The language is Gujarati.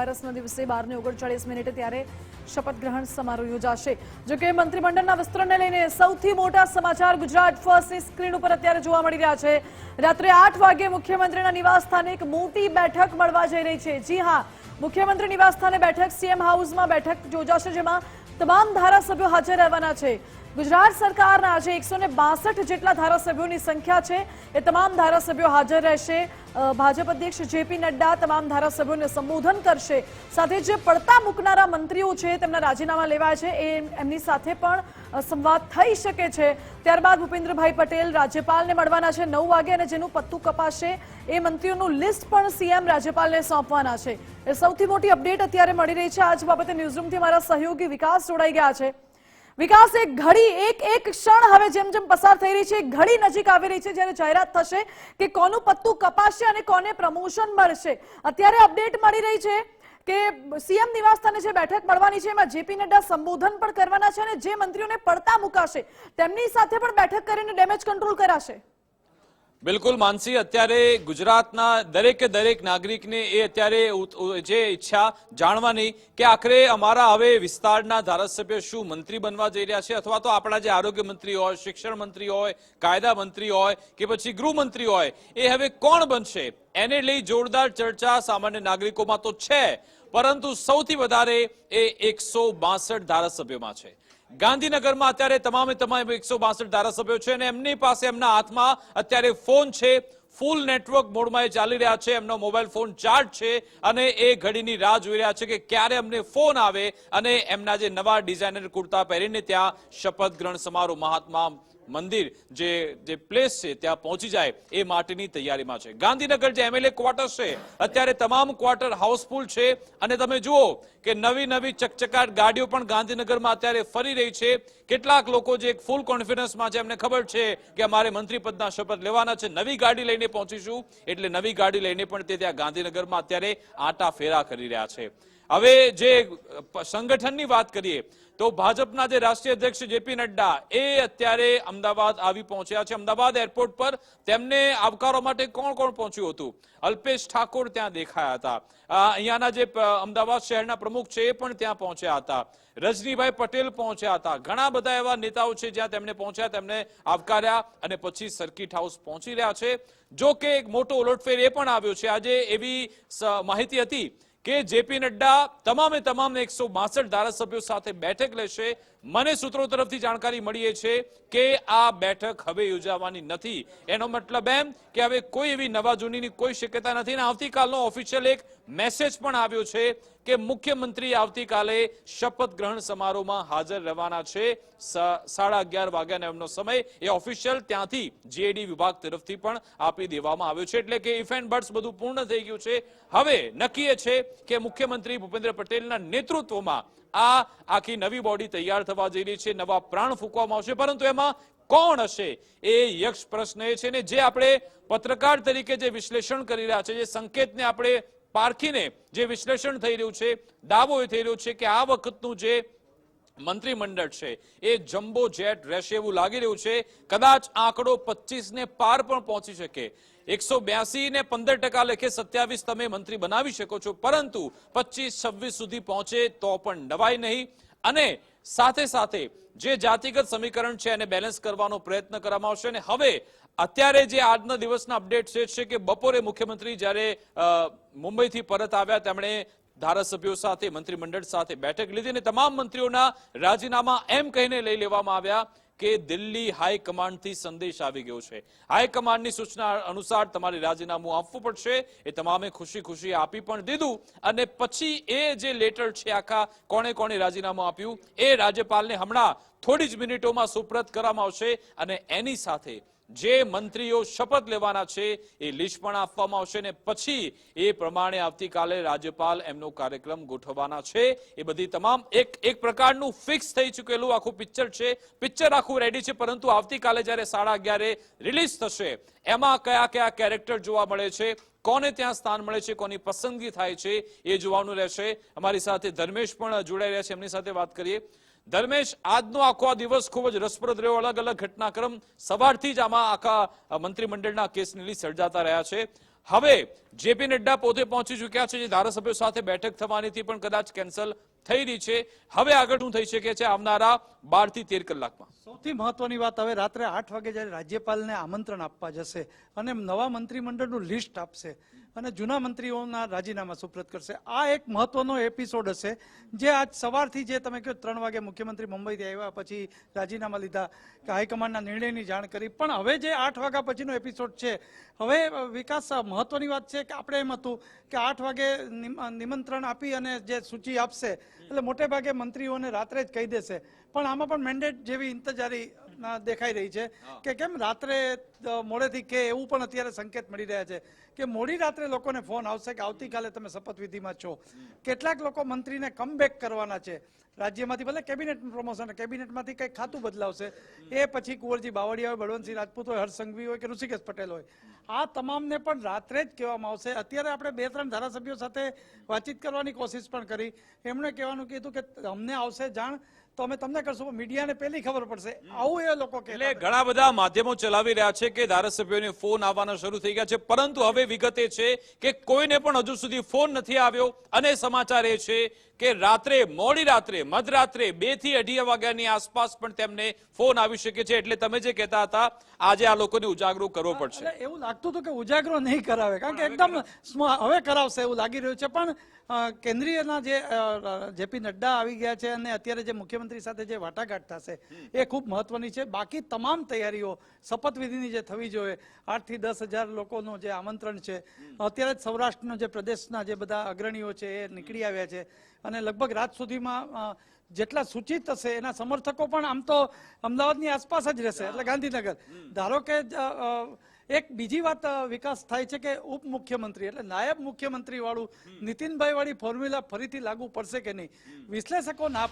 વાયરસના દિવસે બારને ઓગણચાળીસ મિનિટે ત્યારે શપથ ગ્રહણ સમારોહ યોજાશે. જોકે મંત્રીમંડળના વિસ્તરણને લઈને સૌથી મોટા સમાચાર ગુજરાત ફર્સ્ટની સ્ક્રીન ઉપર અત્યારે જોવા મળી રહ્યા છે. રાત્રે આઠ વાગે મુખ્યમંત્રીના નિવાસસ્થાને એક મોટી બેઠક મળવા જઈ રહી છે. જી હા, મુખ્યમંત્રી નિવાસસ્થાને બેઠક સીએમ હાઉસમાં બેઠક યોજાશે જેમાં તમામ ધારાસભ્યો હાજર રહેવાના છે. ગુજરાત સરકારના આજે એકસો જેટલા ધારાસભ્યોની સંખ્યા છે. એ તમામ ધારાસભ્યો હાજર રહેશે. ભાજપ અધ્યક્ષ જેપી નડ્ડા તમામ ધારાસભ્યોને સંબોધન કરશે. સાથે જે પડતા મૂકનારા મંત્રીઓ છે, તેમના રાજીનામા લેવા છે. એ એમની સાથે પણ સંવાદ થઈ શકે છે. ત્યારબાદ ભૂપેન્દ્રભાઈ પટેલ રાજ્યપાલને મળવાના છે નવ વાગે અને જેનું પત્તું કપાશે એ મંત્રીઓનું લિસ્ટ પણ સીએમ રાજ્યપાલને સોંપવાના છે. એ સૌથી મોટી અપડેટ અત્યારે મળી રહી છે. આજ બાબતે ન્યૂઝરૂમથી મારા સહયોગી વિકાસ જોડાઈ ગયા છે. વિકાસ એક ઘડી, એક એક ક્ષણ હવે જેમ જેમ પસાર થઈ રહી છે, ઘડી નજીક આવી રહી છે. જ્યારે જાહેરાત થશે કે કોનું પત્તું કપાશે અને કોને પ્રમોશન મળશે. અત્યારે અપડેટ મળી રહી છે કે સીએમ નિવાસસ્થાને જે બેઠક મળવાની છે, એમાં જેપી નડ્ડા સંબોધન પણ કરવાના છે અને જે મંત્રીઓને પડતા મુકાશે, તેમની સાથે પણ બેઠક કરીને ડેમેજ કંટ્રોલ કરાશે. બિલકુલ, માનસી. અત્યારે ગુજરાતના દરેકે દરેક નાગરિકને એ અત્યારે જે ઈચ્છા જાણવાની કે આખરે અમારા હવે વિસ્તારના ધારાસભ્ય શું મંત્રી બનવા જઈ રહ્યા છે અથવા તો આપણા જે આરોગ્ય મંત્રી હોય, શિક્ષણ મંત્રી હોય, કાયદા મંત્રી હોય કે પછી ગૃહમંત્રી હોય, એ હવે કોણ બનશે? એને લઈ જોરદાર ચર્ચા સામાન્ય નાગરિકોમાં તો છે. પરંતુ સૌથી વધારે એ એકસો બાસઠ ધારાસભ્યોમાં છે. ગાંધીનગરમાં અત્યારે તમામે તમામ એકસો બાસઠ ધારાસભ્યો છે અને એમની પાસે એમના હાથમાં અત્યારે ફોન છે. ફૂલ નેટવર્ક મોડમાં એ ચાલી રહ્યા છે. એમનો મોબાઈલ ફોન ચાર્જ છે અને એ ઘડીની રાહ જોઈ રહ્યા છે કે ક્યારે અમને ફોન આવે અને એમના જે નવા ડિઝાઇનર કુર્તા પહેરીને ત્યાં શપથ ગ્રહણ સમારોહ મહાત્મા મંદિર જે જે પ્લેસ છે, ત્યાં પહોંચી જાય એ માટેની તૈયારીમાં છે. ગાંધીનગર જે એમએલએ ક્વાર્ટર્સ છે, અત્યારે તમામ ક્વાર્ટર હાઉસફુલ છે. અને તમે જુઓ કે નવી નવી ચકચકાટ ગાડીઓ પણ ગાંધીનગરમાં અત્યારે ફરી રહી છે. કેટલાક લોકો જે ફૂલ કોન્ફિડન્સમાં છે, એમને ખબર છે કે અમારે મંત્રી પદના શપથ લેવાના છે. નવી ગાડી લઈને પહોંચીશું. એટલે નવી ગાડી લઈને પણ તે ત્યાં ગાંધીનગરમાં અત્યારે આટા ફેરા કરી રહ્યા છે. હવે જે સંગઠનની વાત કરીએ, તો ભાજપના જે રાષ્ટ્રીય અધ્યક્ષ જેપી નડ્ડા, એ અત્યારે અમદાવાદ આવી પહોંચ્યા છે. અમદાવાદ એરપોર્ટ પર તેમને આવકારવા માટે કોણ કોણ પહોંચ્યું હતું? અલ્પેશ ઠાકોર ત્યાં દેખાયા હતા. અહીંયાના જે અમદાવાદ શહેરના પ્રમુખ છે, એ પણ ત્યાં પહોંચ્યા હતા. રજનીભાઈ પટેલ પહોંચ્યા હતા. ઘણા બધા એવા નેતાઓ છે જ્યાં તેમને પહોંચ્યા, તેમને આવકાર્યા અને પછી સર્કિટ હાઉસ પહોંચી રહ્યા છે. જો કે એક મોટો ઉલટફેર એ પણ આવ્યો છે. આજે એવી માહિતી હતી કે જેપી નડ્ડા તમામે તમામ એકસો બાસઠ ધારાસભ્યો સાથે બેઠક લેશે. મને સૂત્રો તરફથી જાણકારી મળી છે કે આ બેઠક હવે યોજાવાની નથી. એનો મતલબ એમ કે હવે કોઈ એવી નવા જૂનીની કોઈ શક્યતા નથી. અને આવતીકાલનો ઓફિશિયલ એક મેસેજ પણ આવ્યો છે કે મુખ્યમંત્રી આવતીકાલે શપથ ગ્રહણ સમારોહમાં હાજર રહેવાના છે. સાડા અગિયાર વાગ્યાનો એમનો સમય એ ઓફિશિયલ ત્યાંથી જીએડી વિભાગ તરફથી પણ આપી દેવામાં આવ્યો છે. એટલે કે ઇફ એન્ડ બર્ડ્સ બધું પૂર્ણ થઈ ગયું છે. હવે નક્કી છે કે મુખ્યમંત્રી ભૂપેન્દ્ર પટેલના નેતૃત્વમાં આ આખી નવી બોડી તૈયાર થવા જઈ રહી છે. નવા પ્રાણ ફૂંકવામાં આવશે. પરંતુ એમાં કોણ હશે એ યક્ષ પ્રશ્ન એ છે ને જે આપણે પત્રકાર તરીકે જે વિશ્લેષણ કરી રહ્યા છે, જે સંકેતને આપણે પારખીને જે વિશ્લેષણ થઈ રહ્યું છે દાવો એ થઈ રહ્યો છે કે આ વખતનું જે મંત્રીમંડળ છે, એ જમ્બો જેટ રહેશે એવું લાગી રહ્યું છે. કદાચ આંકડો પચીસ ને પાર પણ પહોંચી શકે. એકસો બ્યાસી ને પંદર ટકા લેખે સત્યાવીસ તમે મંત્રી બનાવી શકો છો, પરંતુ પચીસ છવ્વીસ સુધી પહોંચે તો પણ નવાય નહીં. અને સાથે સાથે જે જાતિગત સમીકરણ છે એને બેલેન્સ કરવાનો પ્રયત્ન કરવામાં આવશે. અને હવે અત્યારે જે આજના દિવસના અપડેટ છે કે બપોરે મુખ્યમંત્રી જ્યારે મુંબઈથી પરત આવ્યા, તેમણે ધારાસભ્યો સાથે, મંત્રીમંડળ સાથે બેઠક લીધી અને તમામ મંત્રીઓના રાજીનામા એમ કહીને લઈ લેવામાં આવ્યા કે દિલ્હી હાઈકમાન્ડથી સંદેશ આવી ગયો છે. હાઈકમાન્ડની સૂચના અનુસાર તમારે રાજીનામું આપવું પડશે, એ તમામે ખુશી ખુશી આપી પણ દીધું અને પછી એ જે લેટર છે આખા કોણે કોણે રાજીનામું આપ્યું, એ રાજ્યપાલને હમણાં થોડી જ મિનિટોમાં સુપ્રત કરવામાં આવશે અને એની સાથે જે મંત્રીઓ શપથ લેવાના છે એ લિસ્ટ પણ આપવામાં આવશે ને પછી એ પ્રમાણે આવતીકાલે રાજ્યપાલ એમનો કાર્યક્રમ ગોઠવવાના છે. એ બધી તમામ એક એક પ્રકારનું ફિક્સ થઈ ચૂકેલું આખું પિક્ચર છે. પિક્ચર આખું રેડી છે, પરંતુ આવતીકાલે જ્યારે સાડા અગિયારે રિલીઝ થશે, એમાં કયા કયા કેરેક્ટર જોવા મળે છે, કોને ત્યાં સ્થાન મળે છે, કોની પસંદગી થાય છે, એ જોવાનું રહેશે. અમારી સાથે ધર્મેશ પણ જોડાઈ રહ્યા છે. એમની સાથે વાત કરીએ. ધર્મેશ, આજનો આખો આ દિવસ ખૂબ જ રસપ્રદ રહ્યો. અલગ અલગ ઘટનાક્રમ સવારથી જ આમાં આખા મંત્રીમંડળના કેસની લીસ્ટ સર્જાતા રહ્યા છે. હવે જેપી નડ્ડા પોતે પહોંચી ચૂક્યા છે, જે ધારાસભ્યો સાથે બેઠક થવાની હતી પણ કદાચ કેન્સલ થઈ રહી છે. હવે આગળ શું થઈ શકે છે આવનારા બારથી તેર કલાકમાં? સૌથી મહત્વની વાત હવે રાત્રે આઠ વાગે જ્યારે રાજ્યપાલને આમંત્રણ આપવા જશે અને નવા મંત્રીમંડળનું લિસ્ટ આપશે અને જૂના મંત્રીઓના રાજીનામા સુપ્રત કરશે. આ એક મહત્વનો એપિસોડ હશે, જે આજ સવારથી જે તમે કહો ત્રણ વાગે મુખ્યમંત્રી મુંબઈથી આવ્યા, પછી રાજીનામા લીધા, કે હાઈકમાન્ડના નિર્ણયની જાણ કરી. પણ હવે જે આઠ વાગ્યા પછીનો એપિસોડ છે, હવે વિકાસ મહત્વની વાત છે કે આપણે એમ હતું કે આઠ વાગે નિમંત્રણ આપી અને જે સૂચિ આપશે, એટલે મોટે ભાગે મંત્રીઓને રાત્રે જ કહી દેશે. પણ આમાં પણ મેન્ડેટ જેવી ઇંતજારી દેખાઈ રહી છે. કે કેમ રાત્રે મોડેથી કે એવું પણ અત્યારે સંકેત મળી રહ્યા છે કે મોડી રાત્રે લોકોને ફોન આવશે કે આવતીકાલે તમે શપથવિધિમાં છો. કેટલાક લોકો મંત્રીને કમબેક કરવાના છે. રાજ્યમાંથી ભલે કેબિનેટ પ્રમોશન કેબિનેટમાંથી કંઈક ખાતું બદલાવશે એ પછી કુંવરજી બાવળિયા હોય બળવંતસિંહ રાજપૂત હોય હર્ષસંઘવી હોય કે ઋષિકેશ પટેલ હોય. આ તમામને પણ રાત્રે જ કહેવામાં આવશે. અત્યારે આપણે બે ત્રણ ધારાસભ્યો સાથે વાતચીત કરવાની કોશિશ પણ કરી. એમણે કહેવાનું કીધું કે અમને આવશે જાણ તો અમે તમને કરશું પણ મીડિયાને પહેલી ખબર પડશે. આવું એ લોકો એટલે ઘણા બધા માધ્યમો ચલાવી રહ્યા છે કે ધારાસભ્યોને ફોન આવવાના શરૂ થઈ ગયા છે. પરંતુ હવે વિગત એ છે કે કોઈને પણ હજુ સુધી ફોન નથી આવ્યો અને સમાચાર એ છે કે રાત્રે મોડી રાત્રે મધરાત્રે બેથી અઢી વાગ્યાની આસપાસ પણ તેમને ફોન આવી શકે છે. એટલે તમે જે કહેતા હતા આજે આ લોકોને ઉજાગરો કરવો પડશે. એવું લાગતું હતું કે ઉજાગરો નહીં કરાવે કારણ કે એકદમ હવે કરાવશે એવું લાગી રહ્યું છે. પણ કેન્દ્રીયના જે જેપી નડ્ડા આવી ગયા છે અને અત્યારે જે મુખ્યમંત્રી સાથે જે વાટાઘાટ થશે એ ખૂબ મહત્વની છે. બાકી તમામ તૈયારીઓ શપથવિધિની જે થવી જોઈએ આઠથી દસ હજાર લોકોનું જે આમંત્રણ છે અત્યારે જ સૌરાષ્ટ્રનો જે પ્રદેશના જે બધા અગ્રણીઓ છે એ નીકળી આવ્યા છે. અને લગભગ રાત સુધીમાં જેટલા સૂચિત હશે એના સમર્થકો પણ આમ તો અમદાવાદની આસપાસ જ રહેશે એટલે ગાંધીનગર. ધારો કે એક બીજી વાત વિકાસ થાય છે કે ઉપમુખ્યમંત્રી એટલે નાયબ મુખ્યમંત્રી વાળું નીતિનભાઈ વાળી ફોર્મ્યુલા ફરીથી લાગુ પડશે કે નહીં? વિશ્લેષકો ના